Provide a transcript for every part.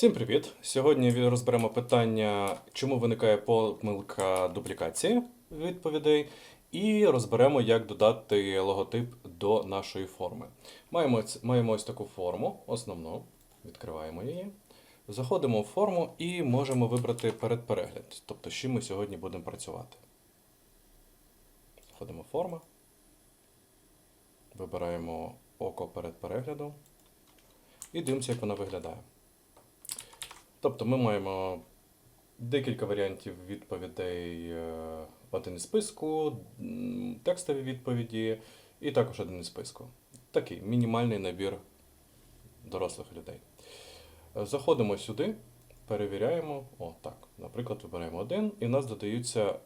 Всім привіт! Сьогодні розберемо питання, чому виникає помилка дублікації відповідей, і розберемо, як додати логотип до нашої форми. Маємо, маємо ось таку форму, основну. Відкриваємо її. Заходимо в форму і можемо вибрати передперегляд, тобто з чим ми сьогодні будемо працювати. Заходимо в форму. Вибираємо око перед переглядом і дивимося, як вона виглядає. Тобто ми маємо декілька варіантів відповідей е, один із списку, текстові відповіді і також один із списку. Такий мінімальний набір дорослих людей. Е, Заходимо сюди, перевіряємо. О, так. Наприклад, вибираємо один, і в нас додаються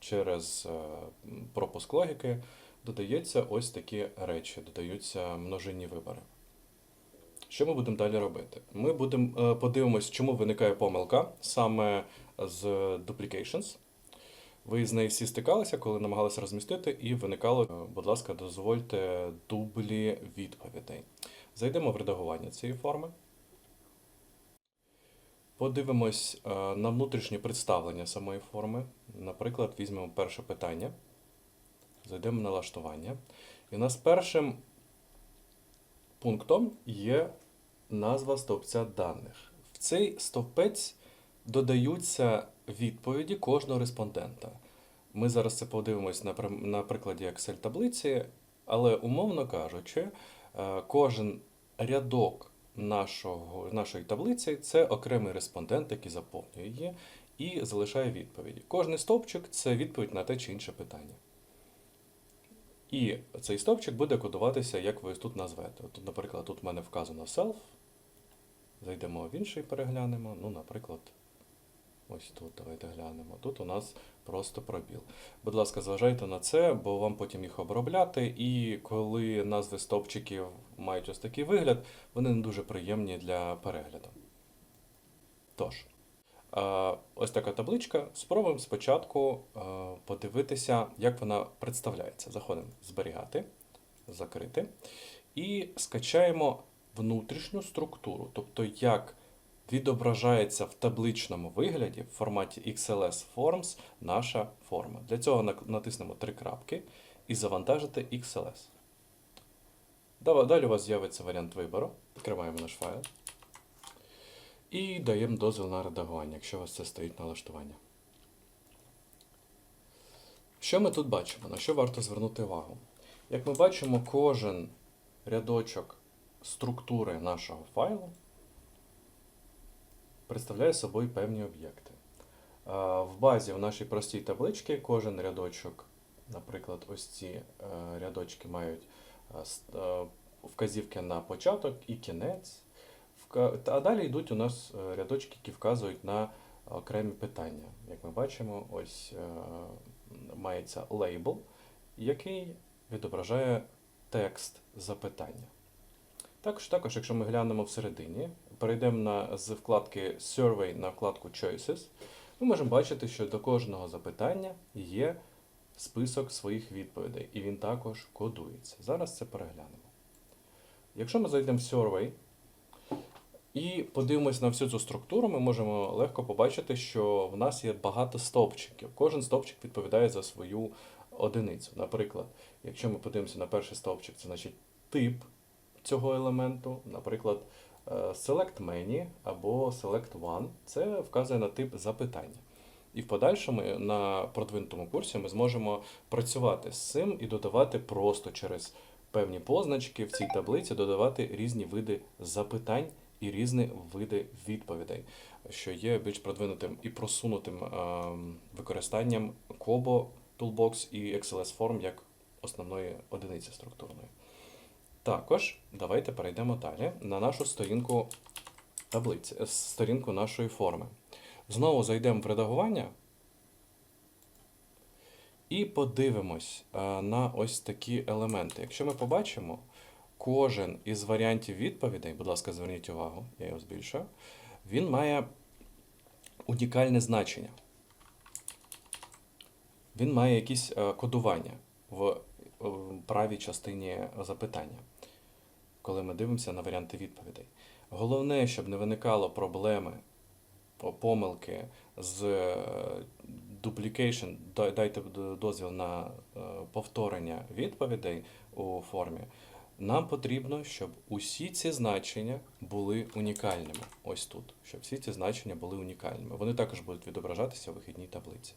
через е, пропуск логіки, додається ось такі речі, додаються множинні вибори. Що ми будемо далі робити? Ми будемо е, подивимось, чому виникає помилка саме з duplications. Ви з нею всі стикалися, коли намагалися розмістити, і виникало, е, будь ласка, дозвольте дублі відповідей. Зайдемо в редагування цієї форми. Подивимось е, на внутрішнє представлення самої форми. Наприклад, візьмемо перше питання. Зайдемо в налаштування. І у нас першим пунктом є назва стовпця даних. В цей стовпець додаються відповіді кожного респондента. Ми зараз це подивимось на, прикладі Excel-таблиці, але умовно кажучи, е, кожен рядок нашого, нашої таблиці це окремий респондент, який заповнює її і залишає відповіді. Кожний стовпчик це відповідь на те чи інше питання. І цей стовпчик буде кодуватися, як ви тут назвете. Тут, наприклад, тут в мене вказано self. Зайдемо в інший, переглянемо. Ну, наприклад, ось тут давайте глянемо. Тут у нас просто пробіл. Будь ласка, зважайте на це, бо вам потім їх обробляти. І коли назви стовпчиків мають ось такий вигляд, вони не дуже приємні для перегляду. Тож, ось така табличка. Спробуємо спочатку подивитися, як вона представляється. Заходимо зберігати, закрити. І скачаємо внутрішню структуру, тобто як відображається в табличному вигляді в форматі XLS Forms наша форма. Для цього натиснемо три крапки і завантажити XLS. Далі у вас з'явиться варіант вибору. Відкриваємо наш файл. І даємо дозвіл на редагування, якщо у вас це стоїть налаштування. Що ми тут бачимо? На що варто звернути увагу? Як ми бачимо, кожен рядочок структури нашого файлу представляє собою певні об'єкти. В базі в нашій простій табличці кожен рядочок, наприклад, ось ці е, рядочки мають е, е, вказівки на початок і кінець. А далі йдуть у нас рядочки, які вказують на окремі питання. Як ми бачимо, ось мається лейбл, який відображає текст запитання. Також, також, якщо ми глянемо всередині, перейдемо на, з вкладки Survey на вкладку Choices, ми можемо бачити, що до кожного запитання є список своїх відповідей, і він також кодується. Зараз це переглянемо. Якщо ми зайдемо в Survey і подивимось на всю цю структуру, ми можемо легко побачити, що в нас є багато стовпчиків. Кожен стовпчик відповідає за свою одиницю. Наприклад, якщо ми подивимося на перший стовпчик, це значить тип цього елементу, наприклад, е, select many або select one, це вказує на тип запитання. І в подальшому на продвинутому курсі ми зможемо працювати з цим і додавати просто через певні позначки в цій таблиці, додавати різні види запитань і різні види відповідей, що є більш продвинутим і просунутим ем, використанням Kobo Toolbox і XLS Form як основної одиниці структурної. Також давайте перейдемо далі на нашу сторінку таблиці, е, сторінку нашої форми. Знову зайдемо в редагування і подивимось е, на ось такі елементи. Якщо ми побачимо, кожен із варіантів відповідей, будь ласка, зверніть увагу, я його збільшую, він має унікальне значення. Він має якісь е, кодування в правій частині запитання, коли ми дивимося на варіанти відповідей. Головне, щоб не виникало проблеми, помилки з е, duplication, дайте дозвіл на е, повторення відповідей у формі. Нам потрібно, щоб усі ці значення були унікальними. Ось тут. Щоб всі ці значення були унікальними. Вони також будуть відображатися у вихідній таблиці.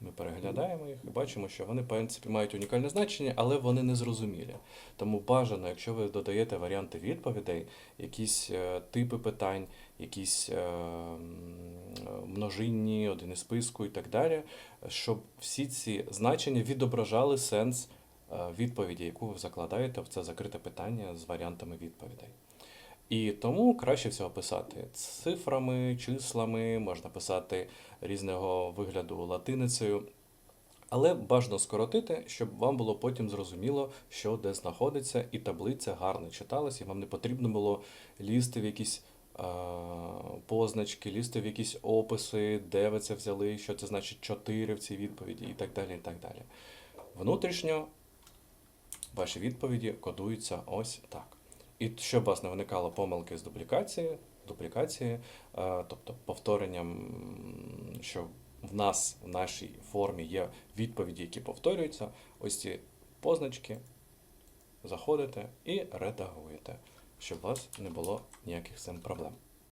Ми переглядаємо їх і бачимо, що вони, в принципі, мають унікальне значення, але вони не зрозумілі. Тому бажано, якщо ви додаєте варіанти відповідей, якісь е, типи питань, якісь е, множинні, один списку і так далі, щоб всі ці значення відображали сенс е, відповіді, яку ви закладаєте в це закрите питання з варіантами відповідей. І тому краще всього писати цифрами, числами, можна писати різного вигляду латиницею. Але бажано скоротити, щоб вам було потім зрозуміло, що де знаходиться, і таблиця гарно читалась, і вам не потрібно було лізти в якісь е, позначки, лізти в якісь описи, де ви це взяли, що це значить 4 в цій відповіді, і так далі. і так далі. Внутрішньо ваші відповіді кодуються ось так. І щоб у вас не виникало? Помилки з дублікації, дуплікації, е, тобто повторенням, що в нас в нашій формі є відповіді, які повторюються, ось ці позначки. Заходите і редагуєте, щоб у вас не було ніяких з цим проблем.